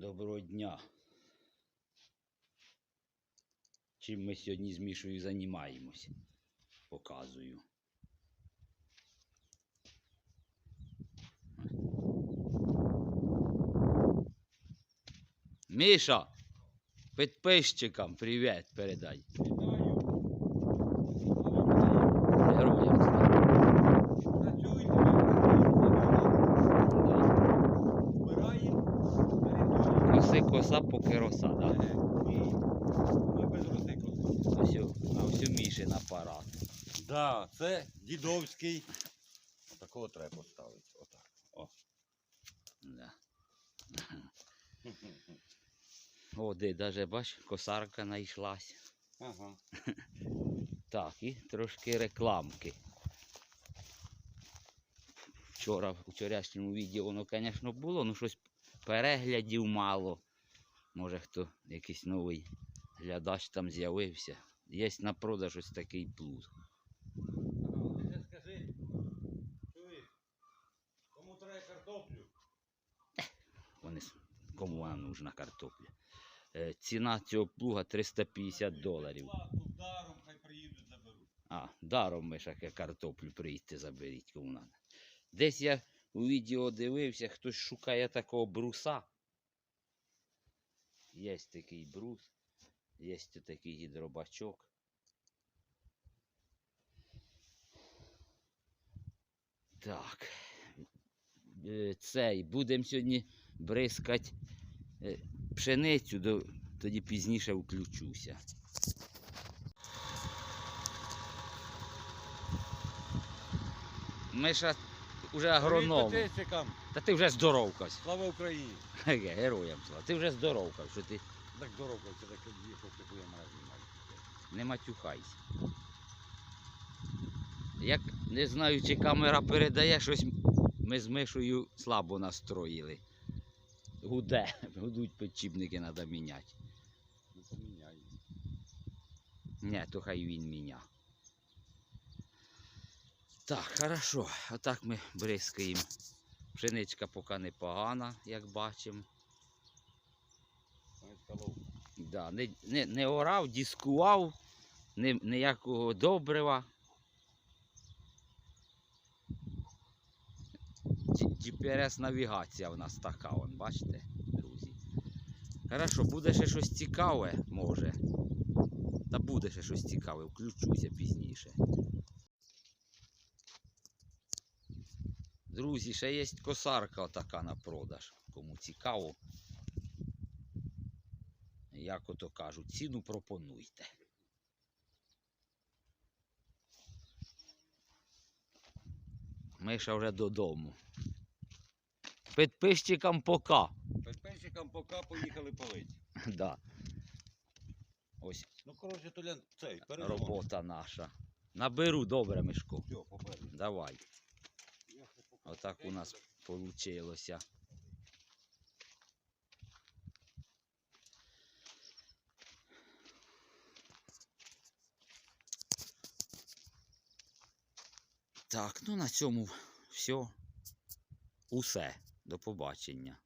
Доброго дня. Чим ми сьогодні з Мішою займаємось? Показую. Міша, підписчикам привіт передай. Героям слава. Працюйте, Да. збираємо територію. Коси коса поки роса, да? Ні, ми без розтику. Ось, а ось Мішин апарат. Да, це дідовський. Отакого треба поставити. Отак. О. Да. О, де даже бач, косарка знайшлась. Ага. Так, і трошки рекламки. Вчора, у вчорашньому відео воно, звісно, було, ну щось переглядів мало. Може хто якийсь новий глядач там з'явився. Є на продаж ось такий плуг. Скажи, кому треба картоплю? Вони, кому вона нужна картопля. Е, ціна цього плуга 350 доларів. Даром, хай приїдуть, заберуть. А, даром ми ж яке картоплю приїдьте заберіть кому надо. Десь я у відео дивився, хтось шукає такого бруса. Є такий брус, є такий гідробачок. Так. Е, Цей, будемо сьогодні бризкати е, пшеницю, тоді пізніше включуся. Миша уже агроном. Та ти вже здоровкась. Слава Україні. Ге, Героям слава. Ти вже здоровкав, що ти Так це так їхав, я мене знімаю. не матюхайся. Як не знаю, чи камера передає щось, ми з Мишою слабо настроїли. Гуде, гудуть підчіпники треба міняти. Ну, поміняй. Ні, то хай він міня. Так, хорошо. Отак ми бризкаємо. Пшеничка поки непогана, як бачимо. Да, не, не, не орав, дискував, ні, ніякого добрива. GPS навігація в нас така, вон, бачите, друзі. Хорошо, буде ще щось цікаве, може. Та буде ще щось цікаве, включуся пізніше. Друзі, ще є косарка отака на продаж. Кому цікаво. Як ото кажуть, ціну пропонуйте. Миша вже додому. Підписчикам пока. Підписчикам пока поїхали палити. Да. Ось Ну, коротше, Толян, цей, перезвон. робота наша. Наберу добре, Мишко. Все. Давай. Отак у нас получилося. Так, ну на цьому все. Усе. До побачення.